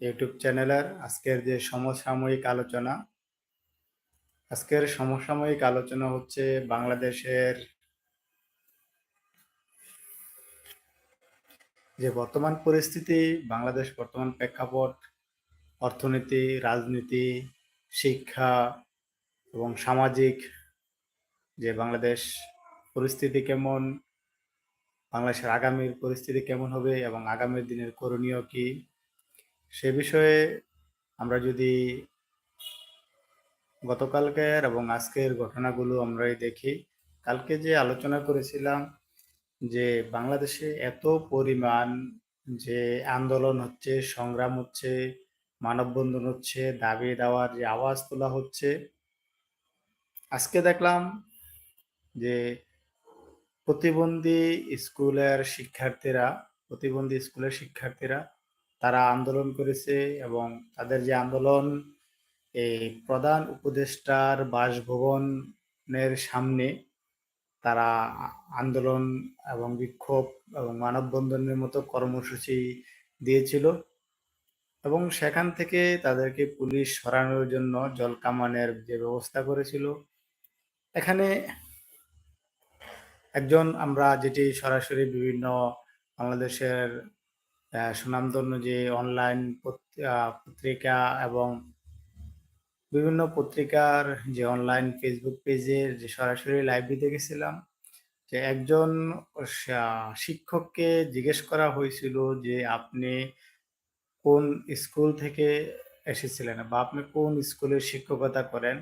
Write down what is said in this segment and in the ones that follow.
YouTube চ্যানেলের আজকের যে সমসাময়িক আলোচনা। আজকের সমসাময়িক আলোচনা হচ্ছে বাংলাদেশের যে বর্তমান পরিস্থিতি, বাংলাদেশ বর্তমান প্রেক্ষাপট, অর্থনীতি, রাজনীতি, শিক্ষা এবং সামাজিক যে বাংলাদেশ পরিস্থিতি কেমন, বাংলাদেশের আগামীর পরিস্থিতি কেমন হবে এবং আগামী দিনের করণীয় কি সে বিষয়ে আমরা যদি গতকালকের এবং আজকের ঘটনাগুলো আমরাই দেখি, কালকে যে আলোচনা করেছিলাম যে বাংলাদেশে এত পরিমাণ যে আন্দোলন হচ্ছে, সংগ্রাম হচ্ছে, মানববন্ধন হচ্ছে, দাবি দেওয়ার যে আওয়াজ তোলা হচ্ছে, আজকে দেখলাম যে প্রতিবন্ধী স্কুলের শিক্ষার্থীরা, প্রতিবন্ধী স্কুলের শিক্ষার্থীরা তারা আন্দোলন করেছে এবং তাদের যে আন্দোলন, এই প্রধান উপদেষ্টার বাসভবনের সামনে তারা আন্দোলন এবং বিক্ষোভ এবং মানববন্ধনের মতো কর্মসূচি দিয়েছিল এবং সেখান থেকে তাদেরকে পুলিশ সরানোর জন্য জল কামানের যে ব্যবস্থা করেছিল। এখানে একজন আমরা যেটি সরাসরি বিভিন্ন বাংলাদেশের সুনামধন্য যে অনলাইন পত্রিকা এবং বিভিন্ন পত্রিকার যে অনলাইন ফেসবুক পেজের যে সরাসরি লাইভে দেখেছিলাম, যে একজন শিক্ষককে জিজ্ঞেস করা হয়েছিল যে আপনি কোন স্কুল থেকে এসেছিলেন বা আপনি কোন স্কুলে শিক্ষকতা করেন?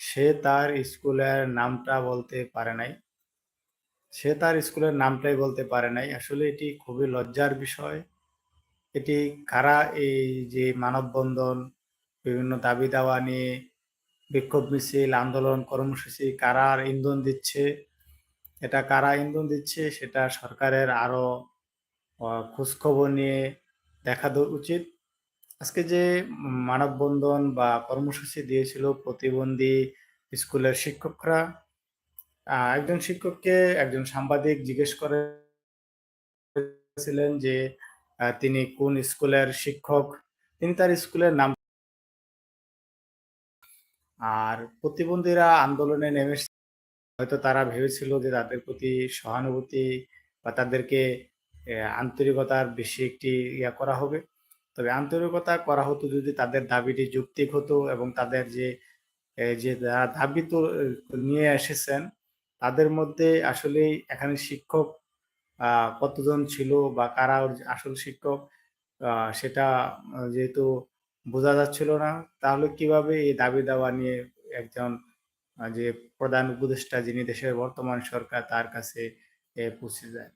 সে তার স্কুলের নামটা বলতে পারে নাই। সে তার স্কুলের নামটাই বলতে পারে নাই। আসলে এটি খুবই লজ্জার বিষয়। এটি কারা এই যে মানববন্ধন, বিভিন্ন দাবি দাওয়া নিয়ে বিক্ষোভ মিছিল, আন্দোলন, কর্মসূচি কারা ইন্ধন দিচ্ছে, এটা কারা ইন্ধন দিচ্ছে সেটা সরকারের আরও খোঁজখবর নিয়ে দেখা উচিত। আজকে যে মানববন্ধন বা কর্মসূচি দিয়েছিল প্রতিবন্ধী স্কুলের শিক্ষকরা একজন শিক্ষককে একজন সাংবাদিক জিজ্ঞেস করেছিলেন যে তিনি কোন স্কুলের শিক্ষক? তিনি তার স্কুলের নাম আর প্রতিবন্ধীরা আন্দোলনে নেমে হয়তো তারা ভেবেছিল যে তাদের প্রতি সহানুভূতি বা তাদেরকে আন্তরিকতার বেশি একটি ইয়া করা হবে। তবে আন্তরিকতা করা হতো যদি তাদের দাবিটি যুক্তিক হতো এবং তাদের যে যে দাবি তো নিয়ে এসেছেন তাদের মধ্যে আসলেই এখানে শিক্ষক কতজন ছিল বা কারা আসল শিক্ষক সেটা যেহেতু বোঝা যাচ্ছিল না, তাহলে কীভাবে এই দাবি দাওয়া নিয়ে একজন যে প্রধান উপদেষ্টা যিনি দেশের বর্তমান সরকার, তার কাছে পৌঁছে যায়?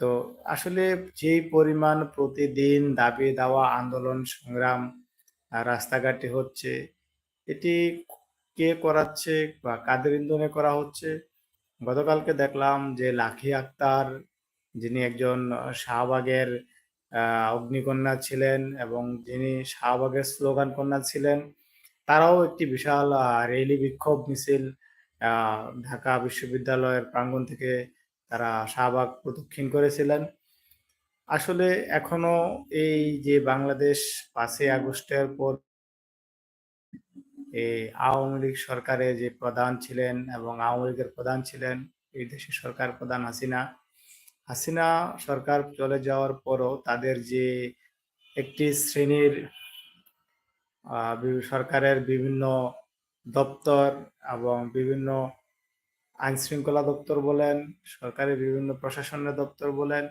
তো আসলে যে পরিমাণ প্রতিদিন দাবি দেওয়া, আন্দোলন, সংগ্রাম রাস্তাঘাটে হচ্ছে, এটি কে করাচ্ছে বা কাদের ইন্ধনে করা হচ্ছে গতকালকে দেখলাম যে লাখি আক্তার, যিনি একজন শাহবাগের অগ্নিকন্যা ছিলেন এবং যিনি শাহবাগের স্লোগান কন্যা ছিলেন, তারাও একটি বিশাল রেলি বিক্ষোভ মিছিল ঢাকা বিশ্ববিদ্যালয়ের প্রাঙ্গণ থেকে তারা শাহবাগ প্রদক্ষিণ করেছিলেন। আসলে এখনও এই যে বাংলাদেশ পাঁচই আগস্টের পর আওয়ামী লীগ সরকারে যে প্রধান ছিলেন এবং আওয়ামী লীগের প্রধান ছিলেন, এই দেশের সরকার প্রধান হাসিনা। হাসিনা সরকার চলে যাওয়ার পরও তাদের যে একটি শ্রেণির সরকারের বিভিন্ন দপ্তর এবং বিভিন্ন আইন শৃঙ্খলা দপ্তর বলেন, সরকারের বিভিন্ন প্রশাসনের দপ্তর বলেন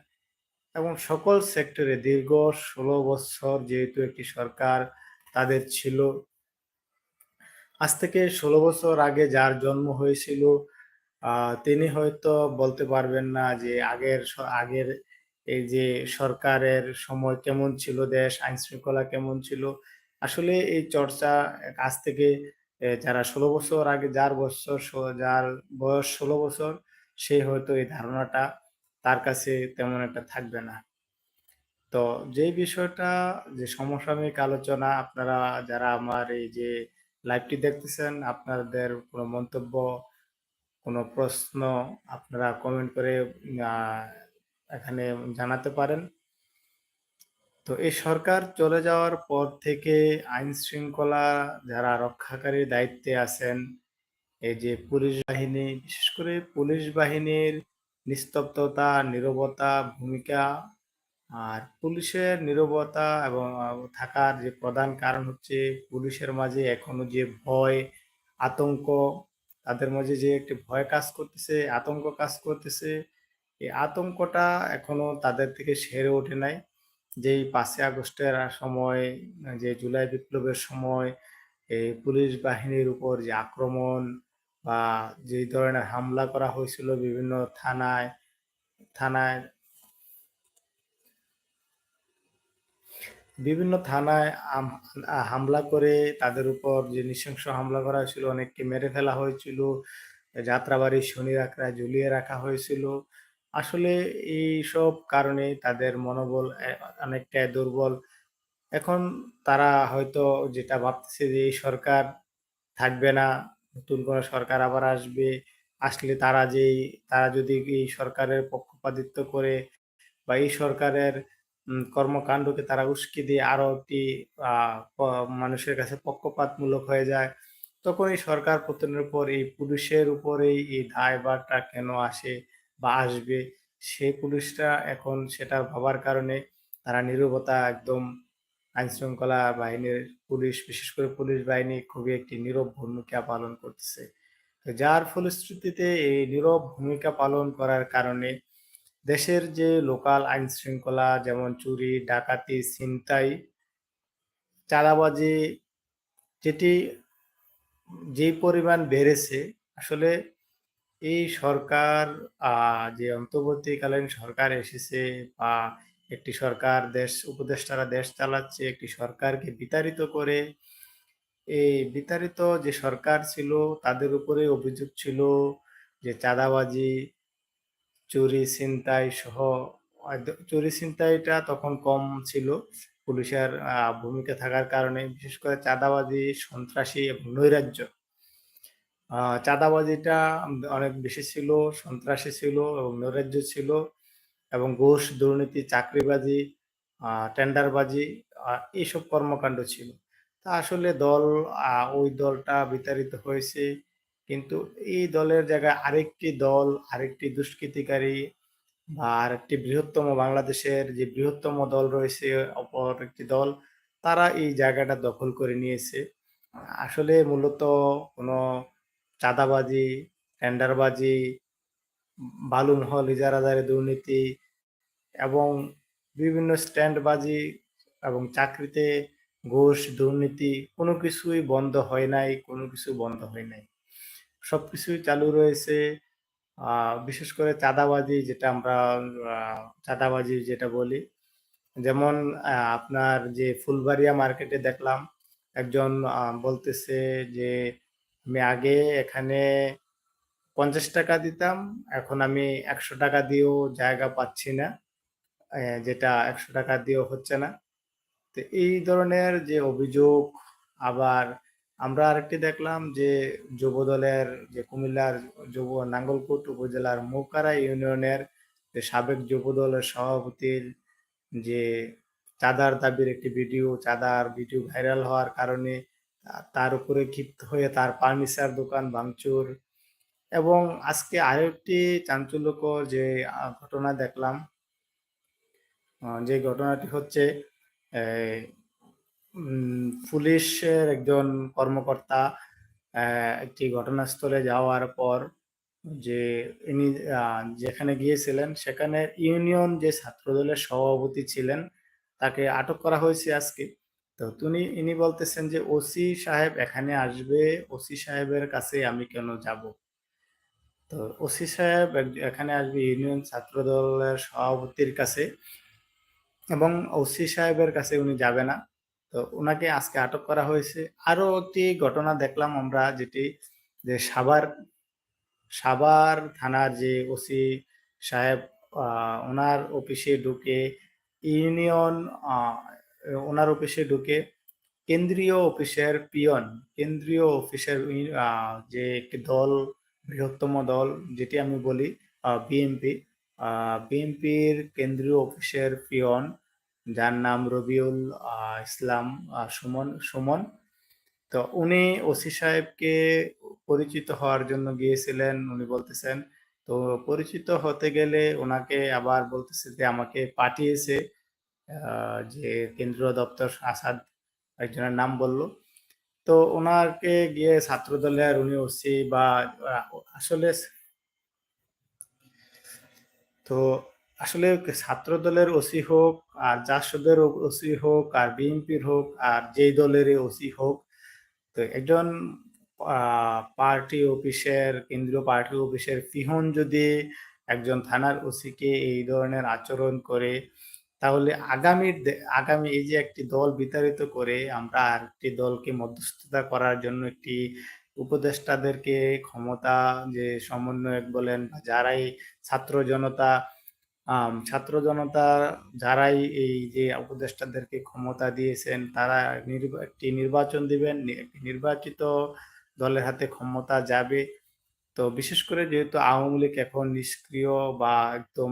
এবং সকল সেক্টরে দীর্ঘ ষোলো বছর যেহেতু একটি সরকার তাদের ছিল আজ থেকে ষোলো বছর আগে যার জন্ম হয়েছিল তিনি হয়তো বলতে পারবেন না যে আগের আগের এই যে সরকারের সময় কেমন ছিল, দেশ আইন শৃঙ্খলা কেমন ছিল। আসলে এই চর্চা আজ থেকে যারা ষোলো বছর আগে যার বছর যার বয়স ষোলো বছর, সে হয়তো এই ধারণাটা তার কাছে তেমন একটা থাকবে না। তো যে বিষয়টা, যে সমসাময়িক আলোচনা, আপনারা যারা আমার এই যে লাইভটি দেখতেছেন আপনাদের কোনো মন্তব্য কোনো প্রশ্ন আপনারা কমেন্ট করে এখানে জানাতে পারেন। তো এই সরকার চলে যাওয়ার পর থেকে আইন শৃঙ্খলা যারা রক্ষাকারীর দায়িত্বে আছেন, এই যে পুলিশ বাহিনী, বিশেষ করে পুলিশ বাহিনীর নিস্তব্ধতা, নীরবতা, ভূমিকা আর পুলিশের নীরবতা এবং থাকার যে প্রধান কারণ হচ্ছে পুলিশের মাঝে এখনও যে ভয়, আতঙ্ক, তাদের মাঝে যে একটি ভয় কাজ করতেছে, আতঙ্ক কাজ করতেছে, এই আতঙ্কটা এখনও তাদের থেকে সেরে ওঠে নাই। যেই পাঁচই আগস্টের সময়, যে জুলাই বিপ্লবের সময় এই পুলিশ বাহিনীর উপর যে আক্রমণ বা যেই ধরনের হামলা করা হয়েছিল বিভিন্ন থানায়, থানায় বিভিন্ন থানায় হামলা করে তাদের উপর যে নৃশংস হামলা করা হয়েছিল, অনেককে মেরে ফেলা হয়েছিল। যাত্রাবাড়ির শনি-রাকড়ায় ঝুলিয়ে রাখা হয়েছিল। আসলে এই সব কারণে তাদের মনোবল অনেকটাই দুর্বল। এখন তারা হয়তো যেটা ভাবতেছে যে এই সরকার থাকবে না, নতুন কোনো সরকার আবার আসবে। আসলে তারা যেই তারা যদি এই সরকারের পক্ষপাতিত্ব করে বা এই সরকারের কর্মকাণ্ডকে তারা উস্কে দিয়ে আরও একটি মানুষের কাছে পক্ষপাতমূলক হয়ে যায়। তখন এই সরকার পতনের পর এই পুলিশের উপরেই এই দায়ভারটা কেন আসে বা আসবে? সেই পুলিশরা এখন সেটা ভাবার কারণে তারা নীরবতা একদম আইনশৃঙ্খলা বাহিনীর পুলিশ, বিশেষ করে পুলিশ বাহিনী খুবই একটি নীরব ভূমিকা পালন করতেছে। তো যার ফলশ্রুতিতে এই নীরব ভূমিকা পালন করার কারণে দেশের যে লোকাল আইন শৃঙ্খলা যেমন চুরি, ডাকাতি, ছিনতাই, চাঁদাবাজি যেটি যেই পরিমাণ বেড়েছে আসলে এই সরকার যে অন্তর্বর্তীকালীন সরকার এসেছে বা একটি সরকার দেশ উপদেষ্টারা দেশ চালাচ্ছে, একটি সরকারকে বিতাড়িত করে এই বিতাড়িত যে সরকার ছিল তাদের উপরে অভিযোগ ছিল যে চাঁদাবাজি, চুরি, ছিনতাই সহ চুরি ছিনতাইটা তখন কম ছিল। পুলিশের ভূমিকা থাকার কারণে বিশেষ করে চাঁদাবাজি, সন্ত্রাসী এবং নৈরাজ্য। চাঁদাবাজিটা অনেক বেশি ছিল, সন্ত্রাসী ছিল এবং নৈরাজ্য ছিল এবং ঘুষ, দুর্নীতি, চাকরিবাজি, টেন্ডারবাজি এইসব কর্মকাণ্ড ছিল। তা আসলে দল ওই দলটা বিতাড়িত হয়েছে। কিন্তু এই দলের জায়গায় আরেকটি দল, আরেকটি দুষ্কৃতিকারী বা আরেকটি বৃহত্তম বাংলাদেশের যে বৃহত্তম দল রয়েছে অপর একটি দল, তারা এই জায়গাটা দখল করে নিয়েছে। আসলে মূলত কোনো চাঁদাবাজি, টেন্ডারবাজি, বালু মহল, ইজারাদারি দুর্নীতি এবং বিভিন্ন স্ট্যান্ডবাজি এবং চাকরিতে ঘুষ, দুর্নীতি কোনো কিছুই বন্ধ হয় নাই, কোনো কিছু বন্ধ হয় নাই। সবকিছুই চালু রয়েছে। বিশেষ করে চাঁদাবাজি যেটা আমরা চাঁদাবাজি যেটা বলি। যেমন আপনার যে ফুলবাড়িয়া মার্কেটে দেখলাম একজন বলতেছে যে, "আমি আগে এখানে ৳৫০ দিতাম, এখন আমি ৳১০০ দিয়েও জায়গা পাচ্ছি না। যেটা একশো টাকা দিয়েও হচ্ছে না।" তো এই ধরনের যে অভিযোগ আবার আমরা আরেকটি দেখলাম যে যুবদলের যে কুমিল্লার যুব নাঙ্গলকোট উপজেলার মৌকারা ইউনিয়নের যে সাবেক যুবদলের সভাপতির যে চাঁদার দাবির একটি ভিডিও, চাঁদার ভিডিও ভাইরাল হওয়ার কারণে তার উপরে ক্ষিপ্ত হয়ে তার ফার্নিচার দোকান ভাঙচুর। এবং আজকে আরেকটি চাঞ্চল্যকর যে ঘটনা দেখলাম। যে ঘটনাটি হচ্ছে পুলিশের একজন কর্মকর্তা একটি ঘটনাস্থলে যাওয়ার পর যে ইনি যেখানে গিয়েছিলেন সেখানে ইউনিয়ন যে ছাত্রদলের সভাপতি ছিলেন, তাকে আটক করা হয়েছে আজকে। তো তুনি ইনি বলতেছেন যে, "ওসি সাহেব এখানে আসবে, ওসি সাহেবের কাছে আমি কেন যাব?" তো ওসি সাহেব এখানে আসবে ইউনিয়ন ছাত্রদলের সভাপতির কাছে এবং ওসি সাহেবের কাছে উনি যাবে না। তো ওনাকে আজকে আটক করা হয়েছে। আরও একটি ঘটনা দেখলাম আমরা যেটি যে সাভার, সাভার থানার যে ওসি সাহেব ওনার অফিসে ঢুকে ইউনিয়ন ওনার অফিসে ঢুকে কেন্দ্রীয় অফিসের পিয়ন, কেন্দ্রীয় অফিসের যে একটি দল, বৃহত্তম দল যেটি আমি বলি। আ বিএনপির কেন্দ্রীয় অফিসের পিয়ন যার নাম রবিউল ইসলাম সুমন সুমন। তো উনি ওসি সাহেবকে পরিচিত হওয়ার জন্য গিয়েছিলেন। উনি বলতেছেন, তো পরিচিত হতে গেলে ওনাকে আবার বলতেছে যে আমাকে পাঠিয়েছে যে কেন্দ্রীয় দপ্তর আসাদ। একজনের নাম বলল। তো ওনাকে গিয়ে ছাত্র আর উনি ওসি বা আসলে তো আসলে ছাত্র দলের ওসি হোক, আর জাসদের ওসি হোক, আর বিএনপির হোক, আর যেই দলেরই ওসি হোক, তো একজন পার্টি অফিসের, কেন্দ্রীয় পার্টি অফিসের পিহন যদি একজন থানার ওসিকে এই ধরনের আচরণ করে, তাহলে আগামীর আগামী এই যে একটি দল বিতাড়িত করে, আমরা আরেকটি দলকে মধ্যস্থতা করার জন্য একটি উপদেষ্টাদেরকে ক্ষমতা যে সমন্বয়ক বলেন বা যারাই ছাত্র জনতা ছাত্র জনতা যারাই এই যে উপদেষ্টাদেরকে ক্ষমতা দিয়েছেন, তারা একটি নির্বাচন দিবেন একটি নির্বাচিত দলের হাতে ক্ষমতা যাবে। তো বিশেষ করে যেহেতু আওয়ামী লীগ এখন নিষ্ক্রিয় বা একদম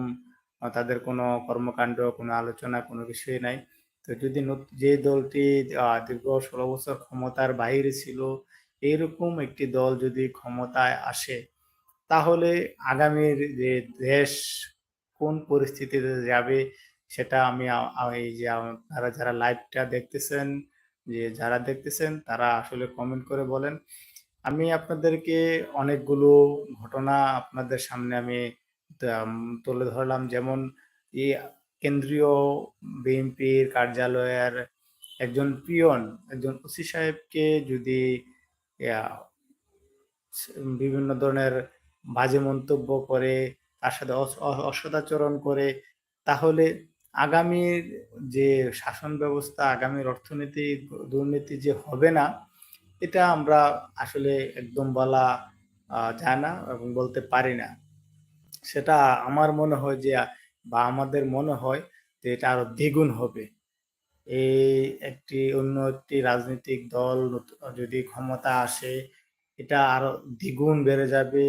তাদের কোনো কর্মকাণ্ড, কোনো আলোচনা, কোনো কিছুই নাই, তো যদি যে দলটি দীর্ঘ ষোলো বছর ক্ষমতার বাইরে ছিল, এইরকম একটি দল যদি ক্ষমতায় আসে, তাহলে আগামীর যে দেশ কোন পরিস্থিতিতে যাবে সেটা আমি এই যে আপনারা যারা লাইভটা দেখতেছেন, যে যারা দেখতেছেন তারা আসলে কমেন্ট করে বলেন। আমি আপনাদেরকে অনেকগুলো ঘটনা আপনাদের সামনে আমি তুলে ধরলাম। যেমন এই কেন্দ্রীয় বিএনপির কার্যালয়ের একজন পিয়ন, একজন ওসি সাহেবকে যদি বিভিন্ন ধরনের বাজে মন্তব্য করে তার সাথে অসদাচরণ করে, তাহলে আগামীর যে শাসন ব্যবস্থা, আগামীর অর্থনীতি, দুর্নীতি যে হবে না, এটা আমরা আসলে একদম বলা যায় না এবং বলতে পারি না। সেটা আমার মনে হয় যে, বা আমাদের মনে হয় যে এটা আরও দ্বিগুণ হবে। এই একটি অন্য একটি রাজনৈতিক দল যদি ক্ষমতা আসে, এটা আরও দ্বিগুণ বেড়ে যাবে,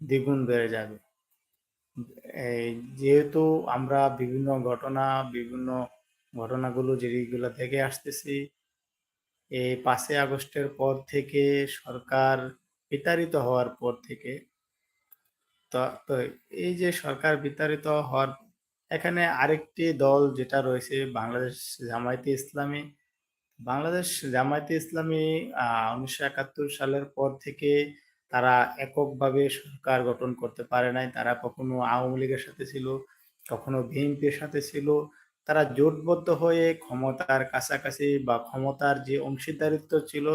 দ্বিগুণ বেড়ে যাবে। যেহেতু আমরা বিভিন্ন ঘটনা, বিভিন্ন ঘটনাগুলো যেগুলো থেকে আসতেছি এই পাঁচই আগস্টের পর থেকে সরকার বিতাড়িত হওয়ার পর থেকে, তো এই যে সরকার বিতাড়িত হওয়ার, এখানে আরেকটি দল যেটা রয়েছে বাংলাদেশ জামায়াতে ইসলামী, বাংলাদেশ জামায়াতে ইসলামী আহ উনিশশো একাত্তর সালের পর থেকে তারা এককভাবে সরকার গঠন করতে পারে নাই, তারা কখনো আওয়ামী লীগের সাথে ছিল, কখনো বিএনপির সাথে ছিল, তারা জোটবদ্ধ হয়ে ক্ষমতার কাছাকাছি বা ক্ষমতার যে অংশীদারিত্ব ছিল,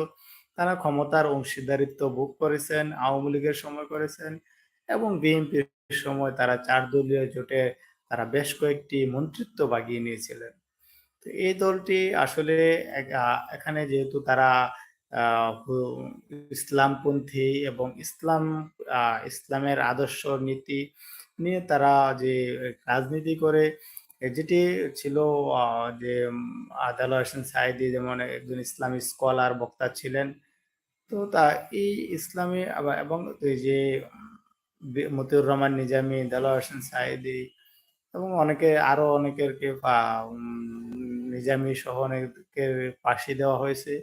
তারা ক্ষমতার অংশীদারিত্ব ভোগ করেছেন, আওয়ামী লীগের সময় করেছেন এবং বিএনপির সময় তারা চার দলীয় জোটে তারা বেশ কয়েকটি মন্ত্রিত্ব বাগিয়ে নিয়েছিলেন। তো এই দলটি আসলে এখানে যেহেতু তারা ইসলামপন্থী এবং ইসলাম ইসলামের আদর্শ নীতি নিয়ে তারা যে রাজনীতি করে যেটি ছিল যে আদাল হোসেন সাইদি যেমন একজন ইসলামী স্কলার বক্তা ছিলেন, তো তা এই ইসলামী এবং যে মতিউর রহমান নিজামী দেলোয়ার হোসেন সাইদি এবং অনেকে, আরও অনেকেরকে নিজামী সহ অনেকের ফাঁসি দেওয়া হয়েছে।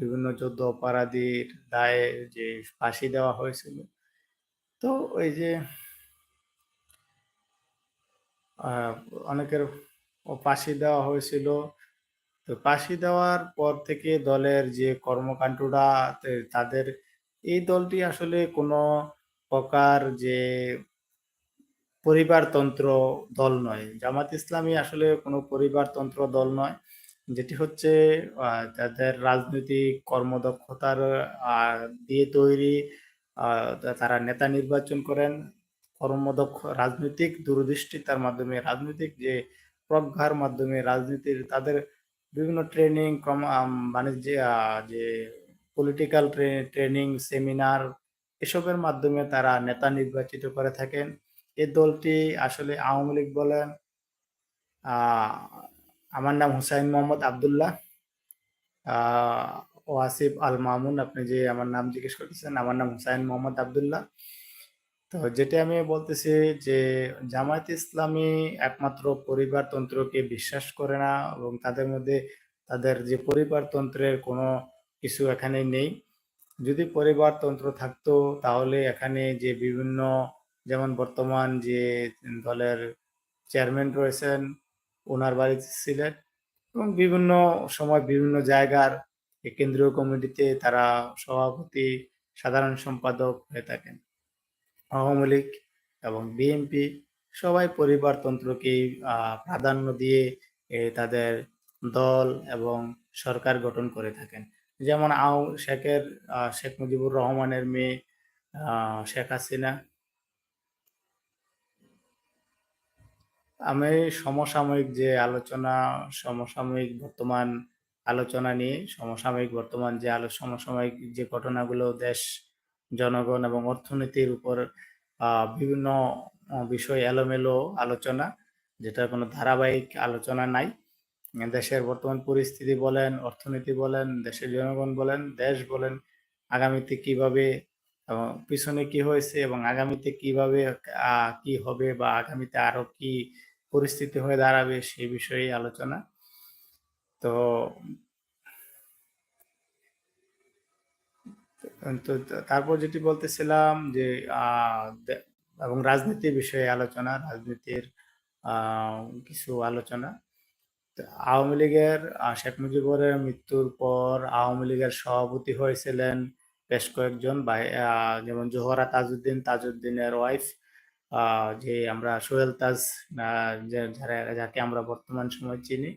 বিভিন্ন যুদ্ধ অপরাধীর দায়ে যে ফাঁসি দেওয়া হয়েছিল। তো ওই যে অনেকের ফাঁসি দেওয়া হয়েছিল। তো ফাঁসি দেওয়ার পর থেকে দলের যে কর্মকাণ্ডটা তাদের, এই দলটি আসলে কোনো প্রকার যে পরিবারতন্ত্র দল নয়। জামাত ইসলামী আসলে কোনো পরিবারতন্ত্র দল নয়। যেটি হচ্ছে তাদের রাজনৈতিক কর্মদক্ষতার দিয়ে তৈরি তারা নেতা নির্বাচন করেন। কর্মদক্ষ, রাজনৈতিক দূরদৃষ্টিতার মাধ্যমে, রাজনৈতিক যে প্রজ্ঞার মাধ্যমে রাজনীতির তাদের বিভিন্ন ট্রেনিং, ক্রম বাণিজ্য যে পলিটিক্যাল ট্রেনিং, সেমিনার এসবের মাধ্যমে তারা নেতা নির্বাচিত করে থাকেন। এই দলটি আসলে আওয়ামী লীগ বলেন আমার নাম হুসাইন মোহাম্মদ আবদুল্লাহ। ওয়াসিফ আল মামুন আপনি যে আমার নাম জিজ্ঞেস করতেছেন, আমার নাম হুসাইন মোহাম্মদ আবদুল্লাহ। তো যেটা আমি বলতেছি যে জামায়াতে ইসলামী একমাত্র পরিবারতন্ত্রকে বিশ্বাস করে না এবং তাদের মধ্যে তাদের যে পরিবারতন্ত্রের কোনো কিছু এখানে নেই। যদি পরিবারতন্ত্র থাকতো, তাহলে এখানে যে বিভিন্ন, যেমন বর্তমান যে দলের চেয়ারম্যান রয়েছেন ওনার বাড়িতে ছিলেন এবং বিভিন্ন সময় বিভিন্ন জায়গার কেন্দ্রীয় কমিটিতে তারা সভাপতি সাধারণ সম্পাদক হয়ে থাকেন। আওয়ামী লীগ এবং বিএনপি সবাই পরিবারতন্ত্রকেই আহ, প্রাধান্য দিয়ে তাদের দল এবং সরকার গঠন করে থাকেন। যেমন আও শেখের শেখ মুজিবুর রহমানের মেয়ে শেখ হাসিনা আমি সমসাময়িক যে আলোচনা, সমসাময়িক বর্তমান আলোচনা নিয়ে, সমসাময়িক বর্তমান যে আলো, সমসাময়িক যে ঘটনাগুলো দেশ, জনগণ এবং অর্থনীতির উপর বিভিন্ন বিষয় এলোমেলো আলোচনা, যেটার কোনো ধারাবাহিক আলোচনা নাই। দেশের বর্তমান পরিস্থিতি বলেন, অর্থনীতি বলেন, দেশের জনগণ বলেন, দেশ বলেন, আগামীতে কীভাবে পিছনে কি হয়েছে এবং আগামীতে কীভাবে কি হবে বা আগামীতে আরও কি পরিস্থিতি হয়ে দাঁড়াবে সেই বিষয়ে আলোচনা। তো তো তারপর যেটি বলতেছিলাম যে এবং রাজনীতির বিষয়ে আলোচনা, রাজনীতির কিছু আলোচনা। আওয়ামী লীগের শেখ মুজিবুরের মৃত্যুর পর আওয়ামী লীগের সভাপতি হয়েছিলেন বেশ কয়েকজন যেমন জোহরা তাজউদ্দিন, তাজউদ্দিনের ওয়াইফ যে আমরা সোহেল তাজ যারা, যাকে আমরা বর্তমান সময় চিনি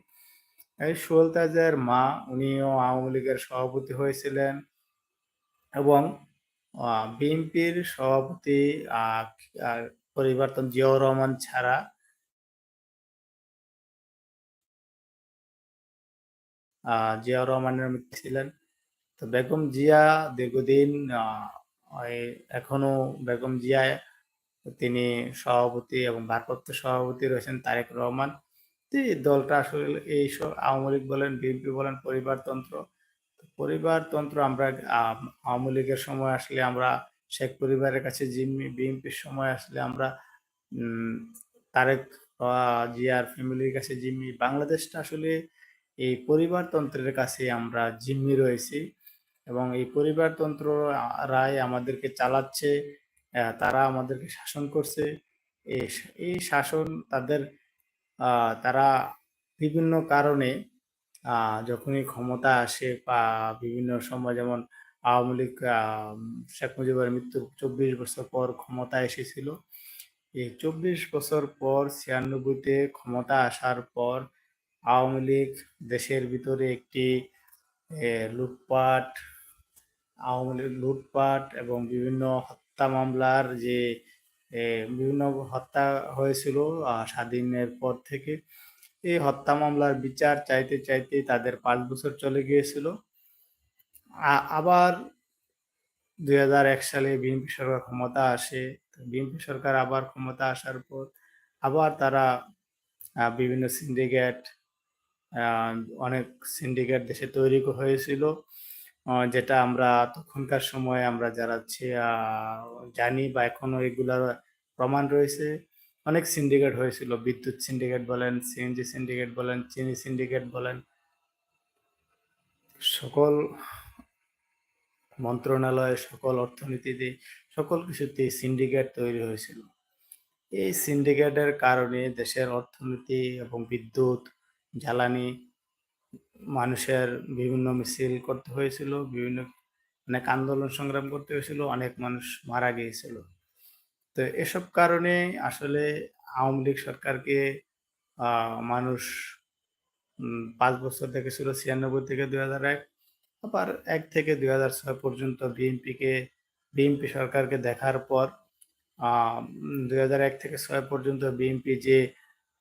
এই সোহেল তাজের মা, উনিও আওয়ামী লীগের সভাপতি হয়েছিলেন এবং বিএনপির সভাপতি পরিবর্তন জিয়াউর রহমান ছাড়া জিয়াউর রহমানের মৃত্যু ছিলেন। তো বেগম জিয়া দীর্ঘদিন এখনও বেগম জিয়া তিনি সভাপতি এবং ভারপ্রাপ্ত সভাপতি রয়েছেন তারেক রহমান। এই দলটা আসলে এই আওয়ামী লীগ বলেন, বিএনপি বলেন পরিবারতন্ত্র পরিবারতন্ত্র আমরা আওয়ামী লীগের সময় আসলে আমরা শেখ পরিবারের কাছে জিম্মি। বিএনপির সময় আসলে আমরা তারেক জিয়ার ফ্যামিলির কাছে জিম্মি। বাংলাদেশটা আসলে এই পরিবারতন্ত্রের কাছে আমরা জিম্মি রয়েছি এবং এই পরিবারতন্ত্র রায় আমাদেরকে চালাচ্ছে। তারা আমাদেরকে শাসন করছে। এই শাসন তাদের তারা বিভিন্ন কারণে যখনই ক্ষমতা আসে বা বিভিন্ন সময় যেমন আওয়ামী লীগ শেখ মুজিবের মৃত্যুর চব্বিশ বছর পর ক্ষমতা এসেছিল। এই চব্বিশ বছর পর ছিয়ানব্বইতে ক্ষমতা আসার পর আওয়ামী লীগ দেশের ভিতরে একটি লুটপাট, আওয়ামী লীগ লুটপাট এবং বিভিন্ন হত্যা মামলার যে বিভিন্ন হত্যা হয়েছিল স্বাধীনের পর থেকে। এই হত্যা মামলার বিচার চাইতে চাইতে তাদের পাঁচ বছর চলে গিয়েছিল। আবার দুই হাজার এক সালে বিএনপি সরকার ক্ষমতা আসে। বিএনপি সরকার আবার ক্ষমতা আসার পর আবার তারা বিভিন্ন সিন্ডিকেট অনেক সিন্ডিকেট দেশে তৈরি হয়েছিল। যেটা আমরা তখনকার সময় আমরা যারা জানি বা এখনও এগুলার প্রমাণ রয়েছে। অনেক সিন্ডিকেট হয়েছিল। বিদ্যুৎ সিন্ডিকেট বলেন সিএনজি সিন্ডিকেট বলেন, চিনি সিন্ডিকেট বলেন। সকল মন্ত্রণালয়, সকল অর্থনীতিতে সকল কিছুতে সিন্ডিকেট তৈরি হয়েছিল। এই সিন্ডিকেটের কারণে দেশের অর্থনীতি এবং বিদ্যুৎ, জ্বালানি মানুষের বিভিন্ন মিছিল করতে হয়েছিল, বিভিন্ন অনেক আন্দোলন সংগ্রাম করতে হয়েছিল, অনেক মানুষ মারা গিয়েছিল। তো এসব কারণে আসলে আওয়ামী লীগ সরকারকে মানুষ পাঁচ বছর দেখেছিল ছিয়ানব্বই থেকে দুই হাজার এক, আবার এক থেকে দুই হাজার ছয় পর্যন্ত বিএনপিকে, বিএনপি সরকারকে দেখার পর দুই হাজার এক থেকে ছয় পর্যন্ত বিএনপি যে,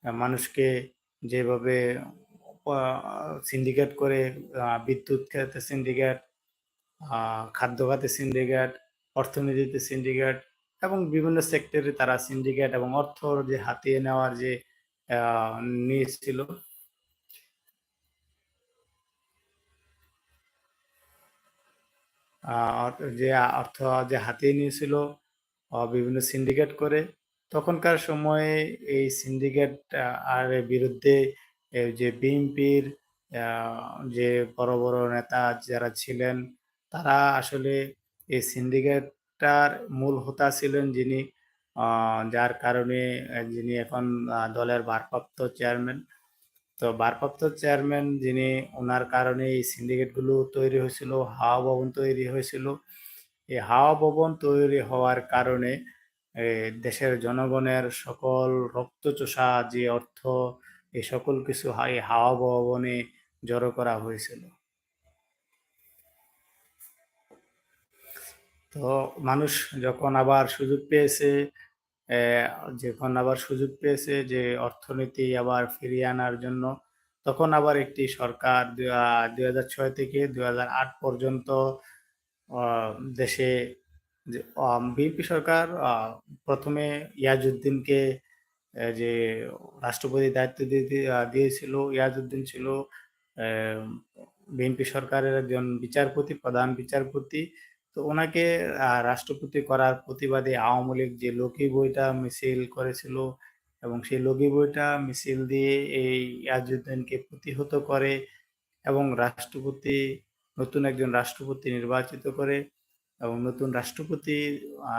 মানুষকে যেভাবে সিন্ডিকেট করে বিদ্যুৎ খাতে সিন্ডিকেট খাদ্য খাতে সিন্ডিকেট অর্থনীতিতে সিন্ডিকেট এবং বিভিন্ন সেক্টরে তারা সিন্ডিকেট এবং অর্থ যে হাতিয়ে নেওয়ার যে নিয়েছিল যে, অর্থ যে হাতিয়ে নিয়েছিল বিভিন্ন সিন্ডিকেট করে। তখনকার সময়ে এই সিন্ডিকেট আর বিরুদ্ধে এই যে বিএনপির যে বড়, বড় নেতা যারা ছিলেন, তারা আসলে এই syndicate টার মূল হোতা ছিলেন যিনি যার কারণে যিনি এখন দলের ভারপ্রাপ্ত চেয়ারম্যান। তো ভারপ্রাপ্ত চেয়ারম্যান যিনি ওনার কারণে এই সিন্ডিকেটগুলো তৈরি হয়েছিল, হাওয়া ভবন তৈরি হয়েছিল। এই হাওয়া ভবন তৈরি হওয়ার কারণে দেশের জনগণের সকল রক্তচোষা যে অর্থ, এই সকল কিছু হা এই হাওয়া ভবনে জড়ো করা হয়েছিল। তো মানুষ যখন আবার সুযোগ পেয়েছে, যখন আবার সুযোগ পেয়েছে যে অর্থনীতি আবার ফিরিয়ে আনার জন্য, তখন আবার একটি সরকার দু হাজার ২০০৬ থেকে ২০০৮ পর্যন্ত অ দেশে বিএনপি সরকার আ ১ম এ ইয়াজউদ্দিনকে এ যে রাষ্ট্রপতির দায়িত্ব দিয়ে দিয়ে দিয়েছিল। ইয়াজউদ্দিন ছিল বিএনপি সরকারের একজন বিচারপতি, প্রধান বিচারপতি। তো ওনাকে রাষ্ট্রপতি করার প্রতিবাদে আওয়ামী লীগ যে লগি বইটা মিছিল করেছিল এবং সেই লগি বইটা মিছিল দিয়ে এই ইয়াজউদ্দিনকে প্রতিহত করে এবং রাষ্ট্রপতি নতুন একজন রাষ্ট্রপতি নির্বাচিত করে এবং নতুন রাষ্ট্রপতি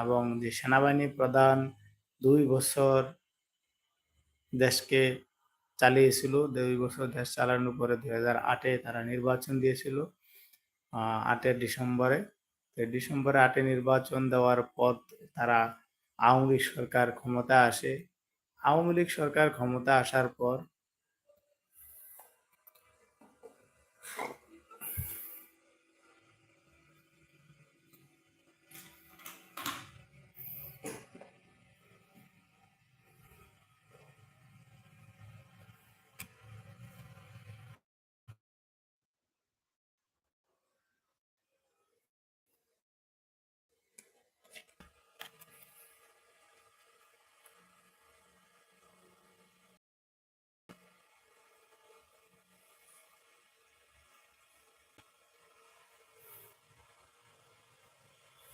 এবং যে সেনাবাহিনী প্রধান দুই বছর দেশকে চালিয়েছিল। দুই বছর দেশ চালানোর পরে দুই আটে তারা নির্বাচন দিয়েছিল। আটের ডিসেম্বরে। ডিসেম্বরে আটে নির্বাচন দেওয়ার পর তারা আওয়ামী লীগ সরকার ক্ষমতা আসে। আওয়ামী লীগ সরকার ক্ষমতা আসার পর